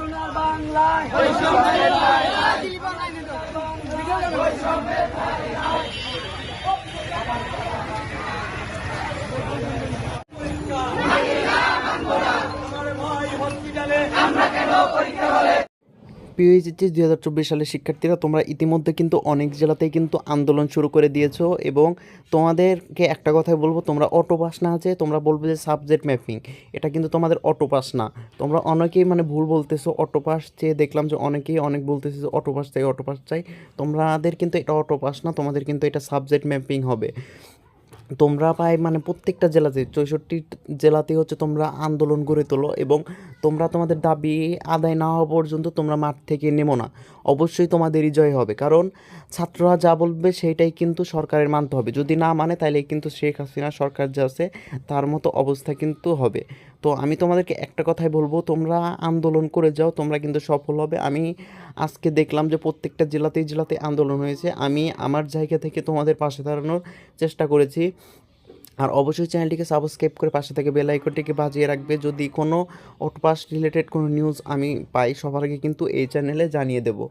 সোনার বাংলায়। পিএইচএসি দুই হাজার চব্বিশ সালের শিক্ষার্থীরা, তোমরা ইতিমধ্যে কিন্তু অনেক জেলাতেই কিন্তু আন্দোলন শুরু করে দিয়েছ এবং তোমাদেরকে একটা কথাই বলব, তোমরা অটো পাস না আছে তোমরা বলবে যে সাবজেক্ট ম্যাপিং এটা কিন্তু তোমাদের অটো পাস না। তোমরা অনেকেই মানে ভুল বলতেছো অটো পাস চেয়ে দেখলাম যে অনেকেই অনেক বলতেছে যে অটো পাস চাই অটো পাস চাই। তোমাদের কিন্তু এটা অটো পাস না, তোমাদের কিন্তু এটা সাবজেক্ট ম্যাপিং হবে। তোমরা প্রায় মানে প্রত্যেকটা জেলাতে চৌষট্টি জেলাতে হচ্ছে তোমরা আন্দোলন গড়ে তোলো এবং তোমরা তোমাদের দাবি আদায় না হওয়া পর্যন্ত তোমরা মাঠ থেকে নেমো না। অবশ্যই তোমাদেরই জয় হবে। কারণ ছাত্ররা যা বলবে সেটাই কিন্তু সরকারের মানতে হবে। যদি না মানে তাহলে কিন্তু শেখ হাসিনা সরকার যা আছে, তার মতো অবস্থা কিন্তু হবে। তো আমি তোমাদেরকে একটা কথাই বলব, তোমরা আন্দোলন করে যাও, তোমরা কিন্তু সফল হবে। আমি আজকে দেখলাম যে প্রত্যেকটা জেলাতেই জেলাতে আন্দোলন হয়েছে। আমি আমার জায়গা থেকে তোমাদের পাশে দাঁড়ানোর চেষ্টা করেছি। আর অবশ্যই চ্যানেলটিকে সাবস্ক্রাইব করে পাশে থেকে বেল আইকনটিকে বাজিয়ে রাখবে। যদি কোনো অটোপাস রিলেটেড কোনো নিউজ আমি পাই, সবার আগে কিন্তু এই চ্যানেলে জানিয়ে দেবো।